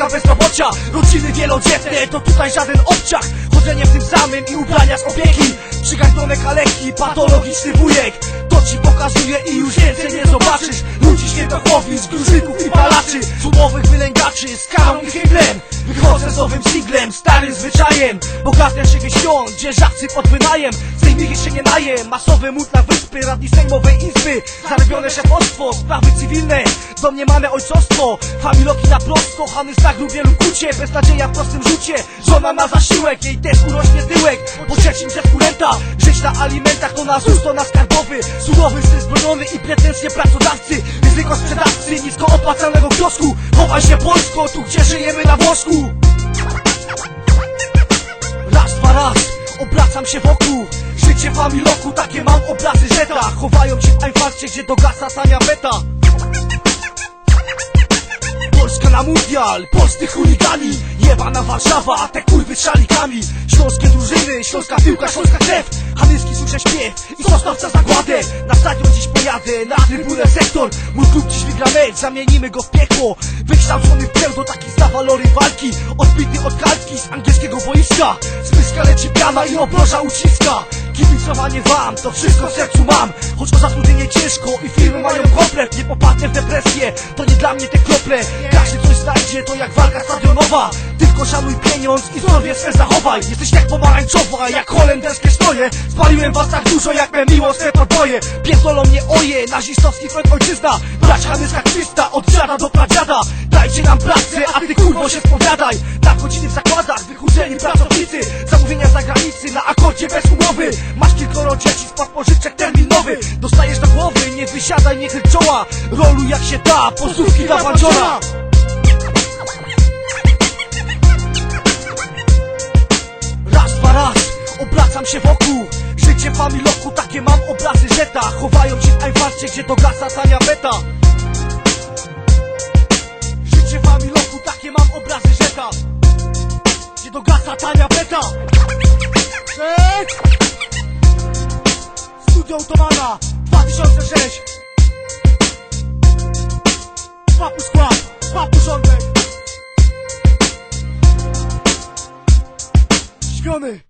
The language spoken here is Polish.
kolebka bezrobocia Rodziny wielodzietne, to tutaj żaden obciach Chodzenie w tym samym i ubrania z opieki. Przygardzone kaleki, patologiczny wujek. To ci pokazuje i już więcej nie zobaczysz. Ludzi świętochłowic, gruźlików i palaczy. Sumowych wylęgaczy, z karą i hyglem Wychodzę z nowym singlem, starym zwyczajem. Bogate szyby świąt, dzierżawcy pod wynajem Tej michy się nie najem, masowy mód na wyspy Radni sejmowej izby, zarobione szefostwo Sprawy cywilne, domniemane ojcostwo. Familoki na prosto, chamy znak lub wielu kucie. Beznadzieja w prostym rzucie, żona na zasiłek Jej też urośnie tyłek, po trzecim dziecku renta. Żyć na alimentach to na ZUS, to na skarbowy. Surowy syn zbrojony i pretensje pracodawcy. Ryzyko sprzedawcy, nisko opłacalnego kiosku Chowaj się Polsko, tu gdzie żyjemy na włosku. Raz, dwa raz, obracam się wokół Życie familoku, takie mam obrazy żeta Chowają się w Einfascie, gdzie dogasa tania beta. Polska na mundial, polscy chuligani. Jebana Warszawa, te kurwy z szalikami. Śląskie drużyny, śląska piłka, śląska krew. Hanyski słyszę śpiew i zostawca zagładę Na stadion dziś pojadę, na trybunę sektor. Mój klub dziś wygra mecz, zamienimy go w piekło. Wykształcony w pełno, taki zna walory walki. Odbity od kalki z angielskiego boiska. Spyska leci piana i obroża uciska Kibicowanie wam, to wszystko w sercu mam. Choć o zatrudnienie ciężko i firmy mają komplet Nie popadnę w depresję, to nie dla mnie te krople. Każdy coś znajdzie, to jak walka stadionowa. Tylko szanuj pieniądz i zdrowie swe zachowaj. Jesteś jak pomarańczowa, jak holenderskie stroje Spaliłem was tak dużo, jak me miłosne podboje Pierdolą mnie oje, nazistowski front ojczyzna. Brać Hanyska Krzysta, od dziada do pradziada. Dajcie nam pracę, a ty kurwo się spowiadaj. Na godziny w zakładach, wychudzeni pracownicy Z zagranicy, na akordzie bez umowy Masz kilkoro dzieci, skład pożyczek terminowy. Dostajesz do głowy, nie wysiadaj, nie chyl czoła. Roluj jak się da, posłówki dla bandziora Raz, dwa raz, obracam się wokół. Życie familoku, takie mam obrazy żeta Chowają się w Einfascie, gdzie dogasa tania beta Gdzie dogasa tania beta Cześć! Studio Automana 2006 Papu skład, papu rządek Śpiony